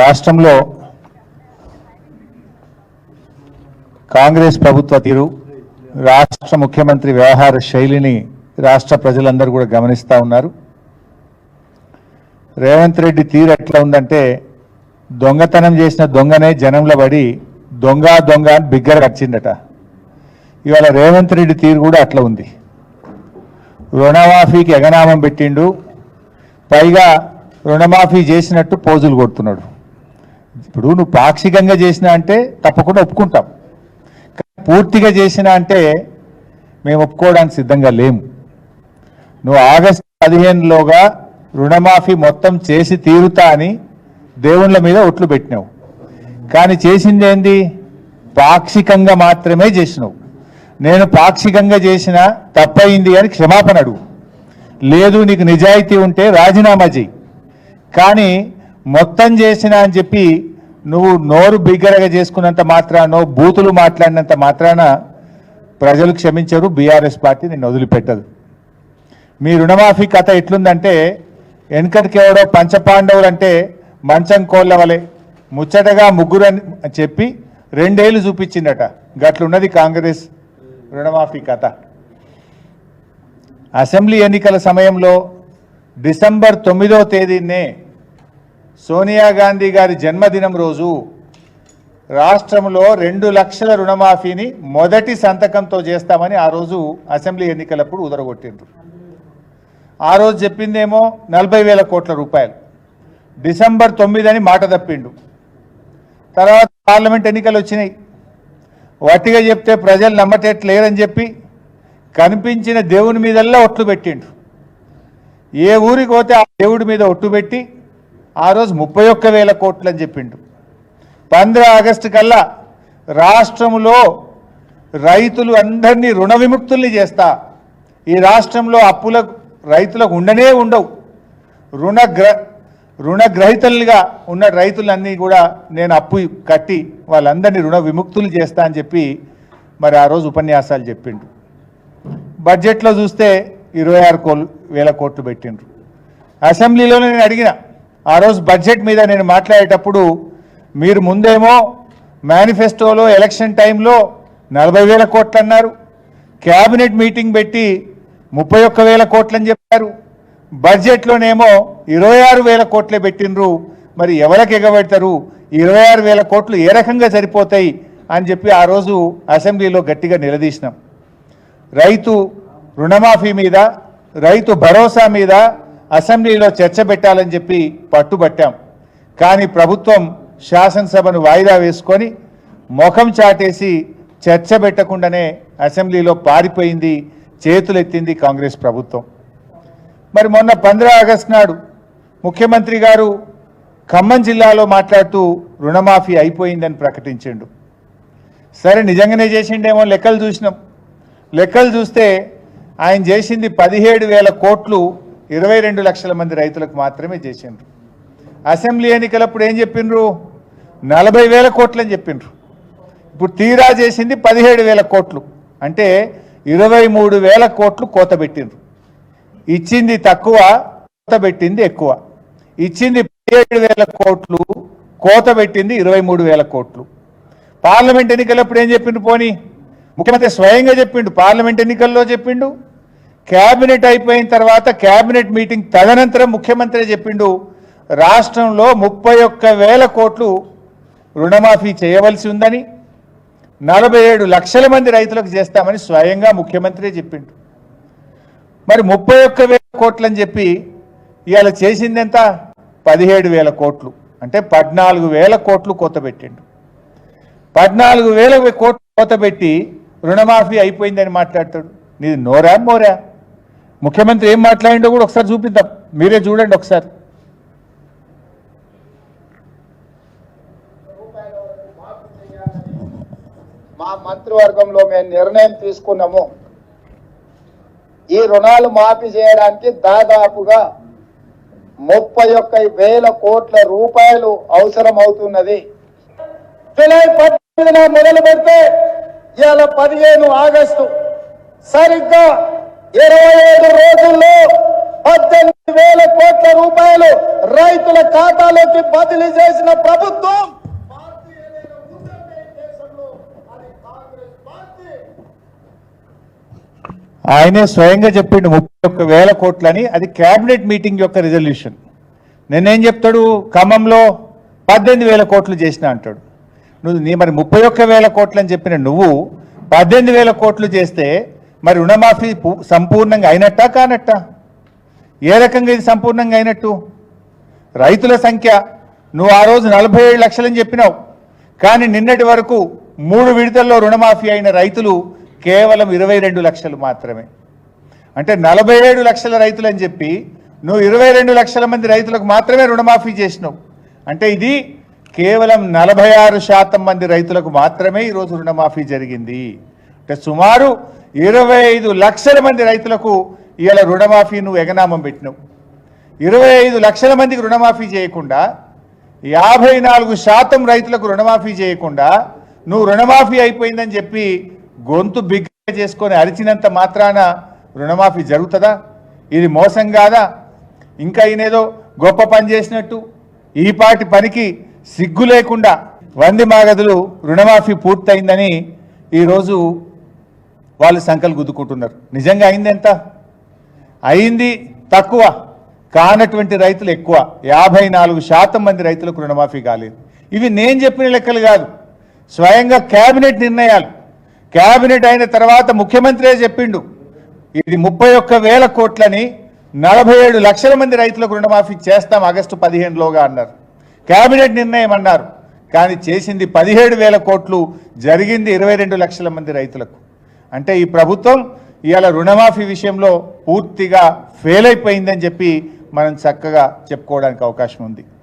రాష్ట్రంలో కాంగ్రెస్ ప్రభుత్వ తీరు రాష్ట్ర ముఖ్యమంత్రి వ్యవహార శైలిని రాష్ట్ర ప్రజలందరూ కూడా గమనిస్తూ ఉన్నారు. రేవంత్ రెడ్డి తీరు ఎట్లా ఉందంటే దొంగతనం చేసిన దొంగనే జనంలో పడి దొంగ దొంగ అని బిగ్గర కచ్చిందట ఇవాళ రేవంత్ రెడ్డి తీరు కూడా అట్లా ఉంది. రుణమాఫీకి ఎగనామం పెట్టిండు పైగా రుణమాఫీ చేసినట్టు పోజులు కొడుతున్నాడు. ఇప్పుడు నువ్వు పాక్షికంగా చేసినా అంటే తప్పకుండా ఒప్పుకుంటాం. కానీ పూర్తిగా చేసినా అంటే మేము ఒప్పుకోవడానికి సిద్ధంగా లేము. నువ్వు ఆగస్టు పదిహేనులోగా రుణమాఫీ మొత్తం చేసి తీరుతా అని దేవుళ్ళ మీద ఒట్లు పెట్టినావు. కానీ చేసింది ఏంది? పాక్షికంగా మాత్రమే చేసినావు. నేను పాక్షికంగా చేసిన తప్పయింది అని క్షమాపణ అడుగు. లేదు నీకు నిజాయితీ ఉంటే రాజీనామా చేయి కానీ మొత్తం చేసిన అని చెప్పి నువ్వు నోరు బిగ్గరగా చేసుకున్నంత మాత్రానో బూతులు మాట్లాడినంత మాత్రాన ప్రజలు క్షమించరు బీఆర్ఎస్ పార్టీ నిన్ను వదిలిపెట్టదు. మీ రుణమాఫీ కథ ఎట్లుందంటే వెనకటికి ఎవడో పంచపాండవులు అంటే మంచం కోళ్ళ వలె ముచ్చటగా ముగ్గురు అని చెప్పి రెండేళ్ళు చూపించిందట గట్లున్నది కాంగ్రెస్ రుణమాఫీ కథ. అసెంబ్లీ ఎన్నికల సమయంలో డిసెంబర్ తొమ్మిదో తేదీనే సోనియా గాంధీ గారి జన్మదినం రోజు రాష్ట్రంలో రెండు లక్షల రుణమాఫీని మొదటి సంతకంతో చేస్తామని ఆ రోజు అసెంబ్లీ ఎన్నికలప్పుడు ఉదరగొట్టిండ్రు ఆ రోజు చెప్పిందేమో నలభై వేల కోట్ల రూపాయలు. డిసెంబర్ తొమ్మిది మాట తప్పిండు. తర్వాత పార్లమెంట్ ఎన్నికలు వచ్చినాయి. వట్టిగా చెప్తే ప్రజలు నమ్మటట్లేరని చెప్పి కనిపించిన దేవుని మీదల్లా ఒట్లు పెట్టిండు ఏ ఊరికి పోతే ఆ దేవుడి మీద ఒట్టు పెట్టి ఆ రోజు ముప్పై ఒక్క వేల కోట్లు అని చెప్పిండు. పంద్ర ఆగస్టు కల్లా రాష్ట్రంలో రైతులు అందరినీ రుణ విముక్తుల్ని చేస్తా. ఈ రాష్ట్రంలో అప్పుల రైతులకు ఉండనే ఉండవు. రుణగ్ర రుణగ్రహీతలుగా ఉన్న రైతులన్నీ కూడా నేను అప్పు కట్టి వాళ్ళందరినీ రుణ విముక్తులు చేస్తా అని చెప్పి మరి ఆ రోజు ఉపన్యాసాలు చెప్పిండు. బడ్జెట్లో చూస్తే ఇరవై ఆరు కోల్ వేల కోట్లు పెట్టిండ్రు. అసెంబ్లీలోనే నేను అడిగిన ఆ రోజు బడ్జెట్ మీద నేను మాట్లాడేటప్పుడు మీరు ముందేమో మేనిఫెస్టోలో ఎలక్షన్ టైంలో నలభై వేల కోట్లు అన్నారు క్యాబినెట్ మీటింగ్ పెట్టి ముప్పై ఒక్క వేల కోట్లని చెప్పారు. బడ్జెట్లోనేమో ఇరవై ఆరు వేల కోట్లే పెట్టినరు మరి ఎవరికి ఎగబెడతారు? ఇరవై ఆరు వేల కోట్లు ఏ రకంగా సరిపోతాయి అని చెప్పి ఆ రోజు అసెంబ్లీలో గట్టిగా నిలదీసినాం. రైతు రుణమాఫీ మీద రైతు భరోసా మీద అసెంబ్లీలో చర్చ పెట్టాలని చెప్పి పట్టుబట్టాం. కానీ ప్రభుత్వం శాసనసభను వాయిదా వేసుకొని ముఖం చాటేసి చర్చ పెట్టకుండానే అసెంబ్లీలో పారిపోయింది చేతులెత్తింది కాంగ్రెస్ ప్రభుత్వం. మరి మొన్న పంద్ర ఆగస్టు నాడు ముఖ్యమంత్రి గారు ఖమ్మం జిల్లాలో మాట్లాడుతూ రుణమాఫీ అయిపోయిందని ప్రకటించిండు. సరే నిజంగానే చేసిండేమో లెక్కలు చూసినాం. లెక్కలు చూస్తే ఆయన చేసింది పదిహేడు వేల కోట్లు ఇరవై రెండు లక్షల మంది రైతులకు మాత్రమే చేసిండ్రు. అసెంబ్లీ ఎన్నికలప్పుడు ఏం చెప్పిండ్రు? నలభై వేల కోట్లు అని చెప్పిండ్రు. ఇప్పుడు తీరా చేసింది పదిహేడు వేల కోట్లు. అంటే ఇరవై మూడు వేల కోట్లు కోత పెట్టిండ్రు. ఇచ్చింది తక్కువ కోత పెట్టింది ఎక్కువ. ఇచ్చింది పదిహేడు వేల కోట్లు కోత పెట్టింది ఇరవై మూడు వేల కోట్లు. పార్లమెంట్ ఎన్నికలప్పుడు ఏం చెప్పిండు పోనీ? ముఖ్యమంత్రి స్వయంగా చెప్పిండు పార్లమెంట్ ఎన్నికల్లో చెప్పిండు. క్యాబినెట్ అయిపోయిన తర్వాత క్యాబినెట్ మీటింగ్ తదనంతరం ముఖ్యమంత్రి చెప్పిండు రాష్ట్రంలో ముప్పై ఒక్క వేల కోట్లు రుణమాఫీ చేయవలసి ఉందని నలభై ఏడు లక్షల మంది రైతులకు చేస్తామని స్వయంగా ముఖ్యమంత్రి చెప్పిండు. మరి ముప్పై ఒక్క వేల కోట్లు అని చెప్పి ఇవాళ చేసింది ఎంత పదిహేడు వేల కోట్లు. అంటే పద్నాలుగు వేల కోట్లు కోత పెట్టిండు. పద్నాలుగు వేల కోట్లు కొత్త పెట్టి రుణమాఫీ అయిపోయిందని మాట్లాడతాడు. నీది నోరా? మోరా? ముఖ్యమంత్రి ఏం మాట్లాడిండో కూడా ఒకసారి చూపిద్దాం. మీరే చూడండి ఒకసారి. మా మంత్రివర్గంలో మేము నిర్ణయం తీసుకున్నాము. ఈ రుణాలు మాఫీ చేయడానికి దాదాపుగా ముప్పై ఒక్క వేల కోట్ల రూపాయలు అవసరం అవుతున్నది జూలై పద్దెనిమిదిన మొదలు పెడితే ఇవాళ పదిహేను ఆగస్టు. సరిగ్గా ఇరవై ఐదు రోజుల్లో పద్దెనిమిది వేల కోట్ల రూపాయలు రైతుల ఖాతాలోకి బదిలీ చేసిన ప్రభుత్వం ఆయనే స్వయంగా చెప్పిండు ముప్పై ఒక్క వేల కోట్లని అది కేబినెట్ మీటింగ్ యొక్క రిజల్యూషన్. నేనేం చెప్తాడు? ఖమ్మంలో పద్దెనిమిది వేల కోట్లు చేసిన అంటాడు. నువ్వు నీ మరి ముప్పై ఒక్క వేల కోట్లు అని చెప్పిన నువ్వు పద్దెనిమిది వేల కోట్లు చేస్తే మరి రుణమాఫీ సంపూర్ణంగా అయినట్టా కానట్టా? ఏ రకంగా ఇది సంపూర్ణంగా అయినట్టు? రైతుల సంఖ్య నువ్వు ఆ రోజు నలభై ఏడు లక్షలని చెప్పినావు. కానీ నిన్నటి వరకు మూడు విడతల్లో రుణమాఫీ అయిన రైతులు కేవలం ఇరవై రెండు లక్షలు మాత్రమే. అంటే నలభై ఏడు లక్షల రైతులు అని చెప్పి నువ్వు ఇరవై రెండు లక్షల మంది రైతులకు మాత్రమే రుణమాఫీ చేసినావు. అంటే ఇది కేవలం నలభై ఆరు శాతం మంది రైతులకు మాత్రమే ఈరోజు రుణమాఫీ జరిగింది. అంటే సుమారు ఇరవై ఐదు లక్షల మంది రైతులకు ఇవాళ రుణమాఫీ నువ్వు ఎగనామం పెట్టినావు. ఇరవై ఐదు లక్షల మందికి రుణమాఫీ చేయకుండా యాభై నాలుగు శాతం రైతులకు రుణమాఫీ చేయకుండా నువ్వు రుణమాఫీ అయిపోయిందని చెప్పి గొంతు బిగ్గ చేసుకొని అరిచినంత మాత్రాన రుణమాఫీ జరుగుతుందా? ఇది మోసం కాదా? ఇంకా ఈయనేదో గొప్ప పని చేసినట్టు ఈ పాటి పనికి సిగ్గు లేకుండా వంది మాగదులు రుణమాఫీ పూర్తయిందని ఈరోజు వాళ్ళు సంకలు గుద్దుకుంటున్నారు. నిజంగా అయింది ఎంత? అయింది తక్కువ. కానటువంటి రైతులు ఎక్కువ. యాభై నాలుగు శాతం మంది రైతులకు రుణమాఫీ కాలేదు. ఇవి నేను చెప్పిన లెక్కలు కాదు. స్వయంగా కేబినెట్ నిర్ణయాలు. కేబినెట్ అయిన తర్వాత ముఖ్యమంత్రే చెప్పిండు? ఇది ముప్పై ఒక్క వేల కోట్లని నలభై ఏడు లక్షల మంది రైతులకు రుణమాఫీ చేస్తాం ఆగస్టు పదిహేనులోగా అన్నారు. కేబినెట్ నిర్ణయం అన్నారు. కానీ చేసింది పదిహేడు వేల కోట్లు జరిగింది ఇరవై రెండు లక్షల మంది రైతులకు. అంటే ఈ ప్రభుత్వం ఇవాళ రుణమాఫీ విషయంలో పూర్తిగా ఫెయిల్ అయిపోయిందని చెప్పి మనం చక్కగా చెప్పుకోవడానికి అవకాశం ఉంది.